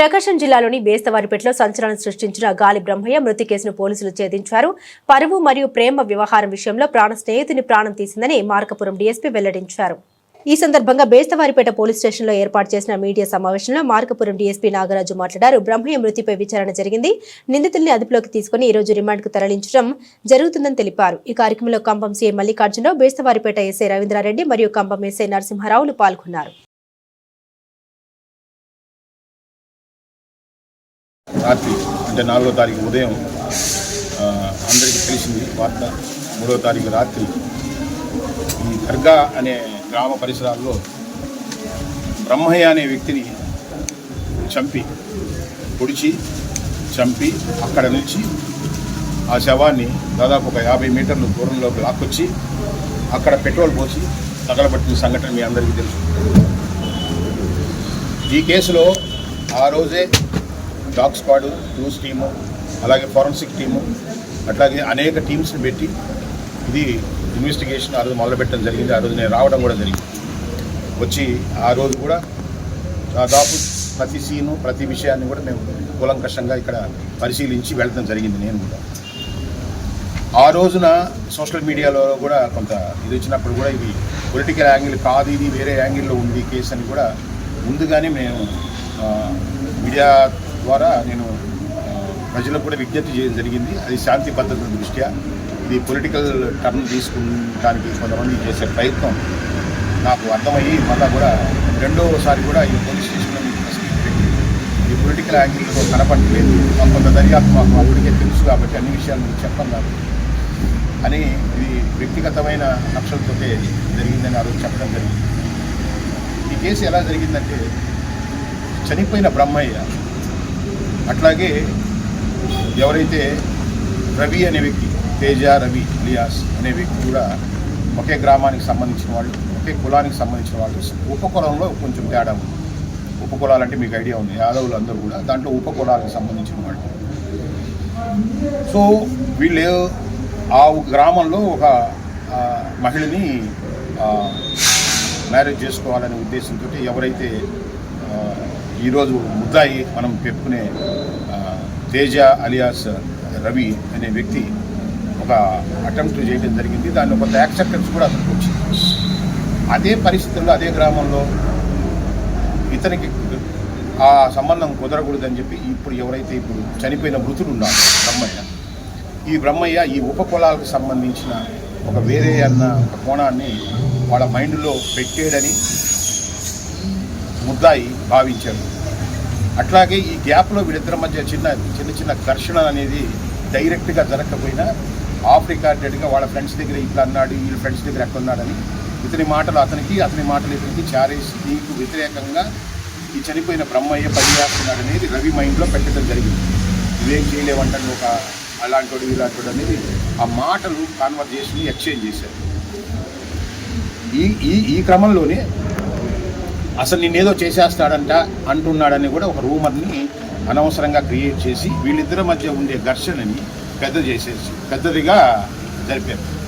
ప్రకాశం జిల్లాలోని బేస్తవారిపేటలో సంచలనం సృష్టించిన గాలి బ్రహ్మయ్య మృతి కేసును పోలీసులు ఛేదించారు. పరువు మరియు ప్రేమ వ్యవహారం విషయంలో ప్రాణ స్నేహితుని ప్రాణం తీసిందని మార్కపురం డీఎస్పీ వెల్లడించారు. ఈ సందర్భంగా బేస్తవారిపేట పోలీస్ స్టేషన్లో ఏర్పాటు చేసిన మీడియా సమావేశంలో మార్కపురం డీఎస్పీ నాగరాజు మాట్లాడారు. బ్రహ్మయ్య మృతిపై విచారణ జరిగింది. నిందితుల్ని అదుపులోకి తీసుకుని ఈ రోజు రిమాండ్కు తరలించడం జరుగుతుందని తెలిపారు. ఈ కార్యక్రమంలో కంపం సీఎం మల్లికార్జునరావు బేస్తవారిపేట ఎస్ఐ రవీంద్రారెడ్డి మరియు కంపం ఎస్ఐ నరసింహారావులు పాల్గొన్నారు. రాత్రి అంటే నాలుగో తారీఖు ఉదయం అందరికీ తెలిసింది వార్త. మూడో తారీఖు రాత్రి ఈ దర్గా అనే గ్రామ పరిసరాల్లో బ్రహ్మయ్య అనే వ్యక్తిని చంపి పొడిచి చంపి అక్కడ నుంచి ఆ శవాన్ని దాదాపు ఒక యాభై మీటర్ల దూరంలోకి లాక్కొచ్చి అక్కడ పెట్రోల్ పోసి తగలబట్టిన సంఘటన మీ అందరికీ తెలుసు. ఈ కేసులో ఆ రోజే డాగ్ స్క్వాడ్ క్రూస్ టీము అలాగే ఫారెన్సిక్ టీము అట్లాగే అనేక టీమ్స్ని పెట్టి ఇది ఇన్వెస్టిగేషన్ ఆ రోజు మొదలుపెట్టడం జరిగింది. ఆ రోజు నేను రావడం కూడా జరిగింది. వచ్చి ఆ రోజు కూడా దాదాపు ప్రతి సీను ప్రతి విషయాన్ని కూడా మేము కూలంకషంగా ఇక్కడ పరిశీలించి వెళ్ళడం జరిగింది నేను కూడా. ఆ రోజున సోషల్ మీడియాలో కూడా కొంత ఇది వచ్చినప్పుడు కూడా ఇది పొలిటికల్ యాంగిల్ కాదు ఇది వేరే యాంగిల్లో ఉంది కేసు అని కూడా ముందుగానే మేము మీడియా ద్వారా నేను ప్రజలకు కూడా విజ్ఞప్తి చేయడం జరిగింది. అది శాంతి భద్రతల దృష్ట్యా. ఇది పొలిటికల్ టర్న్ తీసుకుంటానికి కొంతమంది చేసే ప్రయత్నం నాకు అర్థమయ్యి మళ్ళా కూడా రెండోసారి కూడా ఈ పోలీస్ స్టేషన్లో మీకు ఈ పొలిటికల్ యాంగిల్లో కనపడలేదు మాకు కొంత దర్యాప్తు మాకు అప్పటికే తెలుసు కాబట్టి అన్ని విషయాలు మీకు చెప్పను కాబట్టి. అని ఇది వ్యక్తిగతమైన నక్షలతో జరిగిందని ఆ రోజు చెప్పడం జరిగింది. ఈ కేసు ఎలా జరిగిందంటే చనిపోయిన బ్రహ్మయ్య అట్లాగే ఎవరైతే రవి అనే వ్యక్తి తేజ రవి లియాస్ అనే వ్యక్తి కూడా ఒకే గ్రామానికి సంబంధించిన వాళ్ళు ఒకే కులానికి సంబంధించిన వాళ్ళు ఉపకులంలో కొంచెం తేడా ఉంది. ఉపకులాలు అంటే మీకు ఐడియా ఉంది యాదవులు అందరూ కూడా దాంట్లో ఉపకులాలకు సంబంధించిన వాళ్ళు. సో వీళ్ళు ఆ గ్రామంలో ఒక మహిళని మ్యారేజ్ చేసుకోవాలనే ఉద్దేశంతో ఎవరైతే ఈరోజు ముద్దాయి మనం పెట్టుకునే తేజ అలియాస్ రవి అనే వ్యక్తి ఒక అటెంప్ట్ చేయడం జరిగింది. దాని కొంత యాక్సెప్టెన్స్ కూడా అతనికి వచ్చింది. అదే పరిస్థితుల్లో అదే గ్రామంలో ఇతనికి ఆ సంబంధం కుదరకూడదని చెప్పి ఇప్పుడు ఎవరైతే ఇప్పుడు చనిపోయిన మృతుడు ఉన్నారు బ్రహ్మయ్య ఈ బ్రహ్మయ్య ఈ ఉపకులాలకు సంబంధించిన ఒక వేరే అన్న ఒక కోణాన్ని వాళ్ళ మైండ్లో పెట్టేడని ముద్దాయి భావించాడు అట్లాగే ఈ గ్యాప్లో వీళ్ళిద్దరి మధ్య చిన్న చిన్న చిన్న ఘర్షణ అనేది డైరెక్ట్గా జరగకపోయినా ఆఫ్ రికార్డెడ్గా వాళ్ళ ఫ్రెండ్స్ దగ్గర ఇట్లా అన్నాడు వీళ్ళ ఫ్రెండ్స్ దగ్గర ఎక్కడ ఉన్నాడని ఇతని మాటలు అతనికి అతని మాటలు ఇతనికి చారేసి దీనికి వ్యతిరేకంగా ఈ చనిపోయిన బ్రహ్మయ్య పనిచేస్తున్నాడు అనేది రవి మైండ్లో పెట్టడం జరిగింది. ఇవేం చేయలేవంటాడు ఒక అలాంటి ఇలాంటి అనేది ఆ మాటలు కాన్వర్జేషన్ ఎక్స్చేంజ్ చేశారు. ఈ ఈ ఈ క్రమంలోనే అసలు నేనేదో చేసేస్తాడంట అంటున్నాడని కూడా ఒక రూమర్ని అనవసరంగా క్రియేట్ చేసి వీళ్ళిద్దరి మధ్య ఉండే ఘర్షణని పెద్ద చేసేసి పెద్దదిగా జరిపారు.